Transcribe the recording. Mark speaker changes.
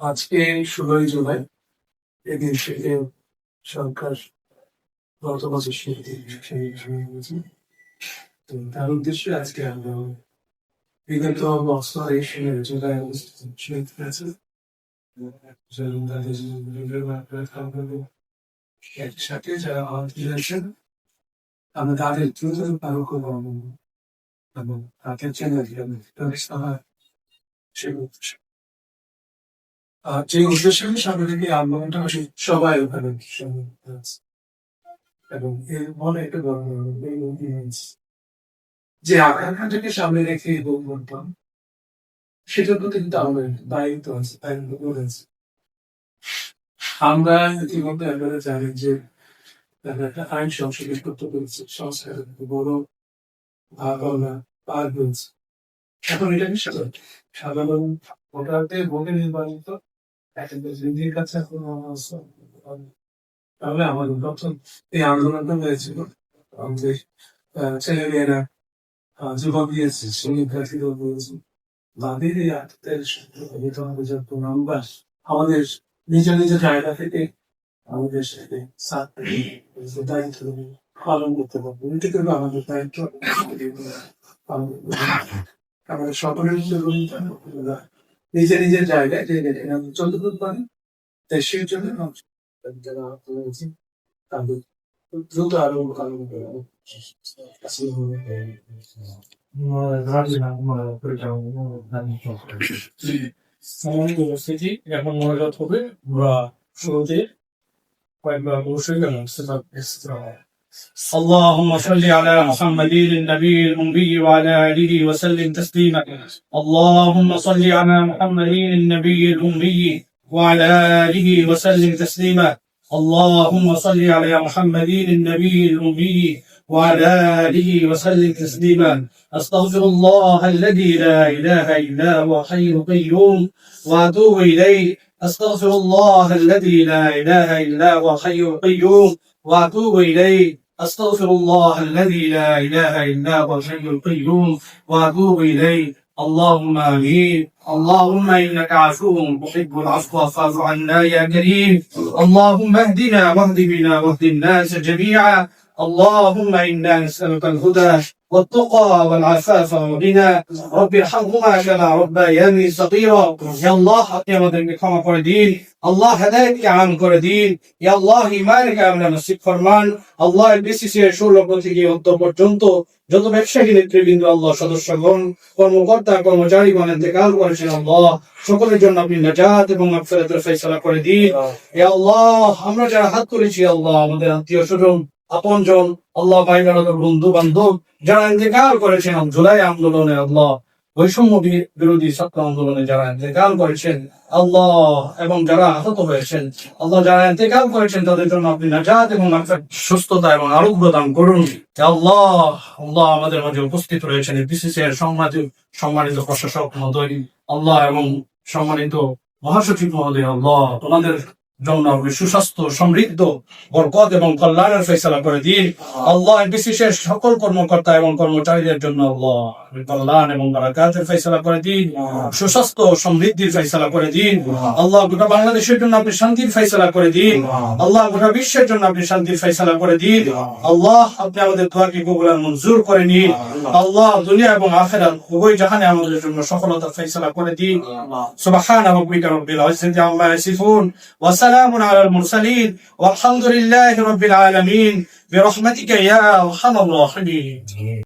Speaker 1: আজকে ষোলোই জুলাই, এদিন থেকে সরকার গত বছর তো তার উদ্দেশ্যে আজকে আমরা বিগত বছর এই সময় জুলাই শহীদ হয়েছে একসাথে যারা আহত আমরা তাদের দ্রুত পালন করব এবং তাদের জন্য ব্যবস্থা যে উদ্দেশ্যে সামনে থেকে আন্দোলনটা সবাই ওখানে এবং এর মনে একটা যে আকাঙ্ক্ষাটাকে সামনে রেখে এই বলতাম সেটার প্রতি কিন্তু আমাদের দায়িত্ব আছে, দায়িত্ব রয়েছে আমরা ইতিমধ্যে আপনারা জানেন যে একটা আইন সংশোধন করতে পেরেছি, সংস্কার বড় আমরা পার হয়েছে। এখন এটাকে সাধারণ সাধারণ ভোটারদের ভোটে নির্বাচিত কাছে এখন। তাহলে আমাদের প্রথম এই আন্দোলনটা হয়েছিল আহ, ছেলেমেয়েরা আহ, যুবক দিয়েছে শ্রমিকার্থী দল দিয়েছে তাদের এই আত্মীয় আমরা আমাদের নিজ নিজ জায়গা থেকে আমাদের সাথে দায়িত্ব পালন করতে পারব আমাদের দায়িত্ব। আমাদের সকলের নিজের নিজের জায়গায় যে চন্দ্রপুর পারি দেশের জন্য যারা হয়েছে তাদের দ্রুত আরও কারণ
Speaker 2: উপস্থিতি এখন মনোজাত হবে আমরা শুরুতে কয়েকবার অবশ্যই গেলাম اللهم صل على محمد النبي الأمي وعلى آله وسلم تسليما. اللهم صل على محمد النبي الأمي وعلى آله وسلم تسليما. اللهم صل على محمد النبي الأمي وعلى آله وسلم تسليما. أستغفر الله الذي لا إله إلا هو حي القيوم وأتوب إليه. أستغفر الله الذي لا إله إلا هو حي القيوم وأتوب إليه. أستغفر الله الذي لا إله إلا هو الحي القيوم وأتوب إليه. اللهم آمين. اللهم إنك عفو تحب العفو فاعف عنا يا كريم. اللهم اهدنا واهد بنا واهد الناس جميعا. اللهم إنا نسألك الهدى. والتقى والعفاف والغنى رب ارحمهما كما ربياني صغيرا يا الله আপনি আমাদেরকে ক্ষমা করে দিন আল্লাহ হেদায়েতকে আম করে দিন ইয়া আল্লাহ ইমানকে আমরা নসিব ফরমান আল্লাহ বিসিসি এর ষোলক থেকে অন্ত পর্যন্ত যত ব্যবসায়ী নেতৃবৃন্দ আল্লাহ সদস্যগণ কর্মকর্তা কর্মচারী গণ ইন্তেকাল করেছেন আল্লাহ সকলের জন্য আপনি নাজাত এবং মাগফিরাতের ফয়সালা করে দিন ইয়া আল্লাহ আমরা যারা হাত করেছি আল্লাহ আমাদের আত্মীয় স্বজন আপনজন, আল্লাহ ভাই বন্ধু বান্ধব যারা ইন্তেকাল করেছেন জুলাই আন্দোলনে আল্লাহ, বৈষম্য বিরোধী ছাত্র আন্দোলনে যারা ইন্তেকাল করেছেন আল্লাহ, এবং যারা আহত হয়েছেন, আল্লাহ যারা ইন্তেকাল করেছেন, তাদের জন্য আপনি নাজাত এবং সুস্থতা এবং আরোগ্য দান করুন। আল্লাহ আল্লাহ আমাদের মাঝে উপস্থিত রয়েছেন বিসিসি এর সম্মানিত প্রশাসক মহোদয়, আল্লাহ এবং সম্মানিত মহাসচিব মহোদয়, আল্লাহ, তোমাদের জন্য সুস্বাস্থ্য সমৃদ্ধ বরকত এবং কল্যাণের ফেসলা করে দিন আল্লাহ বিশেষের সকল কর্মকর্তা এবং কর্মচারীদের জন্য আল্লাহ কল্যাণ এবং বারাকাতের ফেসলা করে দিন সুস্বাস্থ্য সমৃদ্ধির ফেসলা করে দিন আল্লাহ গোটা বাংলাদেশের জন্য আপনি শান্তির ফেসলা করে দিন আল্লাহ গোটা বিশ্বের জন্য আপনি শান্তির ফেসলা করে দিন আল্লাহ আপনি আমাদের মঞ্জুর করে নিন আল্লাহ দুনিয়া এবং আখেরাত উভয় জাহানে আমাদের জন্য সফলতার ফেসলা করে দিন সুবহান রব্বিল ওয়া وسلام على المرسلين والحمد لله رب العالمين. برحمتك يا أرحم الراحمين.